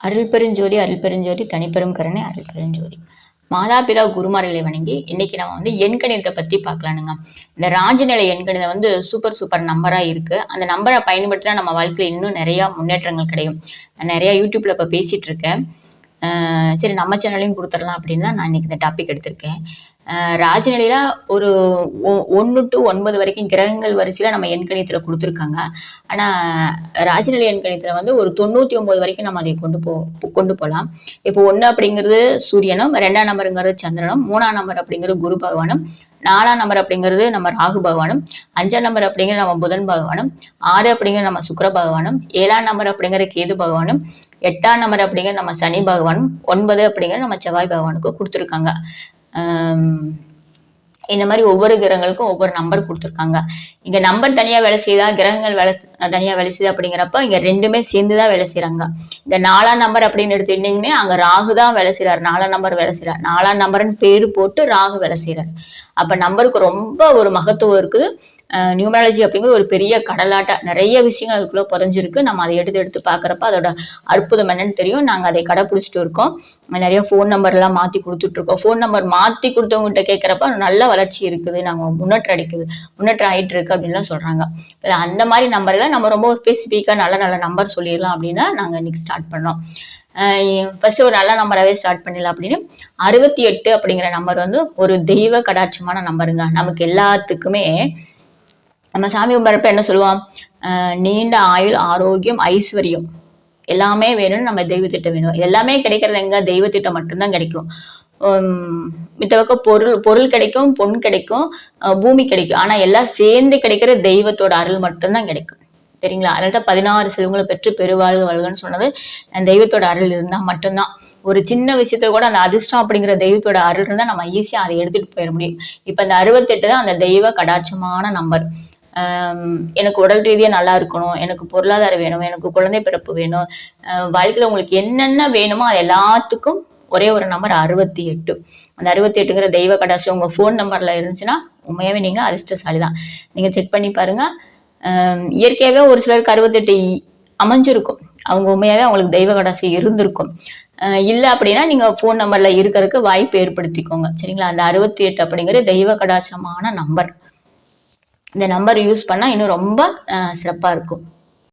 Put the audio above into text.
அருள் பெருஞ்சோதி அருள் பெருஞ்சோதி தனிப்பெரும் கருணை அருள் பெருஞ்சோதி மாதாபிதா குருமார்களை வணங்கி இன்னைக்கு நம்ம வந்து எண்கணிதத்தை பத்தி பார்க்கலானுங்க. இந்த ராஜநிலை எண்கணிதம் வந்து சூப்பர் சூப்பர் நம்பரா இருக்கு. அந்த நம்பரை பயன்படுத்தினா நம்ம வாழ்க்கையில இன்னும் நிறைய முன்னேற்றங்கள் கிடைக்கும் நான் நிறைய யூடியூப்ல இப்ப பேசிட்டு இருக்கேன். சரி நம்ம சேனலையும் கொடுத்துடலாம் அப்படின்னு தான் நான் இன்னைக்கு இந்த டாபிக் எடுத்திருக்கேன். ராஜநிலையில ஒரு ஒன்று டு ஒன்பது வரைக்கும் கிரகங்கள் வரிசையில நம்ம எண்கணியத்தில் கொடுத்துருக்காங்க. ஆனால் ராஜநிலை எண்கணியத்தில் வந்து ஒரு தொண்ணூத்தி ஒன்பது வரைக்கும் நம்ம அதை கொண்டு போ கொண்டு போகலாம் இப்போ ஒன்று அப்படிங்கிறது சூரியனும் ரெண்டாம் நம்பருங்கிறது சந்திரனும் மூணாம் நம்பர் அப்படிங்கிறது குரு பகவானும் நாலாம் நம்பர் அப்படிங்கிறது நம்ம ராகு பகவானும் அஞ்சாம் நம்பர் அப்படிங்கிறது நம்ம புதன் பகவானும் ஆறு அப்படிங்கிறது நம்ம சுக்கிர பகவானும் ஏழாம் நம்பர் அப்படிங்கிற கேது பகவானும் எட்டாம் நம்பர் அப்படிங்கிற நம்ம சனி பகவான் ஒன்பது அப்படிங்கிற நம்ம செவ்வாய் பகவானுக்கு கொடுத்துருக்காங்க. இந்த மாதிரி ஒவ்வொரு கிரகங்களுக்கும் ஒவ்வொரு நம்பர் கொடுத்துருக்காங்க. இங்க நம்பர் தனியா வேலை செய்யுதா? கிரகங்கள் வேலை தனியா வேலை செய்யுது அப்படிங்கிறப்ப இங்க ரெண்டுமே சேர்ந்துதான் வேலை செய்யறாங்க இந்த நாலாம் நம்பர் அப்படின்னு எடுத்துட்டீங்கன்னா அங்க ராகு தான் வேலை செய்யறாரு நாலாம் நம்பர் வேலை செய்யறாரு நாலாம் நம்பர்னு பேரு போட்டு ராகு வேலை செய்யறாரு அப்ப நம்பருக்கு ரொம்ப ஒரு மகத்துவம் இருக்குது. நியூமராலஜி அப்படிங்கிற ஒரு பெரிய கடலாட்ட. நிறைய விஷயங்கள் அதுக்குள்ளே புதஞ்சிருக்கு. நம்ம அதை எடுத்து எடுத்து பார்க்குறப்ப அதோட அற்புதம் என்னன்னு தெரியும். நாங்கள் அதை கடைப்பிடிச்சிட்டு இருக்கோம். நிறைய ஃபோன் நம்பர்லாம் மாற்றி கொடுத்துட்ருக்கோம் ஃபோன் நம்பர் மாற்றி கொடுத்தவங்ககிட்ட கேட்குறப்ப நல்ல வளர்ச்சி இருக்குது. நாங்கள் முன்னேற்றம் அடிக்குது. முன்னேற்றம் ஆயிட்டு இருக்கு அப்படின்லாம் சொல்கிறாங்க அந்த மாதிரி நம்பர்ல நம்ம ரொம்ப ஸ்பெசிஃபிக்காக நல்ல நல்ல நம்பர் சொல்லிடலாம் அப்படின்னா நாங்கள் இன்னைக்கு ஸ்டார்ட் பண்ணோம். ஃபர்ஸ்ட் ஒரு நல்ல நம்பராகவே ஸ்டார்ட் பண்ணிடலாம் அப்படின்னு. அறுபத்தி எட்டு அப்படிங்கிற நம்பர் வந்து ஒரு தெய்வ கடாட்சமான நம்பருங்க நமக்கு எல்லாத்துக்குமே நம்ம சாமி கும்பிட்றப்ப என்ன சொல்லுவோம்? நீண்ட ஆயுள் ஆரோக்கியம் ஐஸ்வர்யம் எல்லாமே வேணும்னு நம்ம தெய்வத்திட்டம் வேணும். எல்லாமே கிடைக்கிறது எங்க? தெய்வத்திட்டம் மட்டும்தான் கிடைக்கும். மித்தவக்க பக்கம் பொருள் பொருள் கிடைக்கும் பொன் கிடைக்கும் பூமி கிடைக்கும். ஆனா எல்லாம் சேர்ந்து கிடைக்கிற தெய்வத்தோட அருள் மட்டும்தான் கிடைக்கும். சரிங்களா? அதனால பதினாறு செல்வங்களை பெற்று பெருவாழ்வு வாழ்கன்னு சொன்னது அந்த தெய்வத்தோட அருள் இருந்தா மட்டும்தான். ஒரு சின்ன விஷயத்த கூட அந்த அதிர்ஷ்டம் அப்படிங்கிற தெய்வத்தோட அருள் இருந்தா நம்ம ஈஸியா அதை எடுத்துட்டு போயிட முடியும். இப்ப இந்த அறுபத்தெட்டு தான் அந்த தெய்வ கடாட்சமான நம்பர் எனக்கு உடல் ரீதியா நல்லா இருக்கணும் எனக்கு பொருளாதாரம் வேணும் எனக்கு குழந்தை பிறப்பு வேணும். வாழ்க்கையில் வாழ்க்கையில உங்களுக்கு என்னென்ன வேணுமோ அது எல்லாத்துக்கும் ஒரே ஒரு நம்பர் அறுபத்தி எட்டு. அந்த அறுபத்தி எட்டுங்கிற தெய்வ கடாசி உங்க ஃபோன் நம்பர்ல இருந்துச்சுன்னா உண்மையாவே நீங்க அதிர்ஷ்டசாலி தான் நீங்க செக் பண்ணி பாருங்க. இயற்கையாகவே ஒரு சிலருக்கு அறுபத்தெட்டு அமைஞ்சிருக்கும். அவங்க உண்மையாவே அவங்களுக்கு தெய்வ கடாசி இருந்திருக்கும். இல்லை அப்படின்னா நீங்க ஃபோன் நம்பர்ல இருக்கிறதுக்கு வாய்ப்பு ஏற்படுத்திக்கோங்க. சரிங்களா? அந்த அறுபத்தி எட்டு அப்படிங்கிற தெய்வ கடாசமான நம்பர் இந்த நம்பர் யூஸ் பண்ணால் இன்னும் ரொம்ப சிறப்பாக இருக்கும்.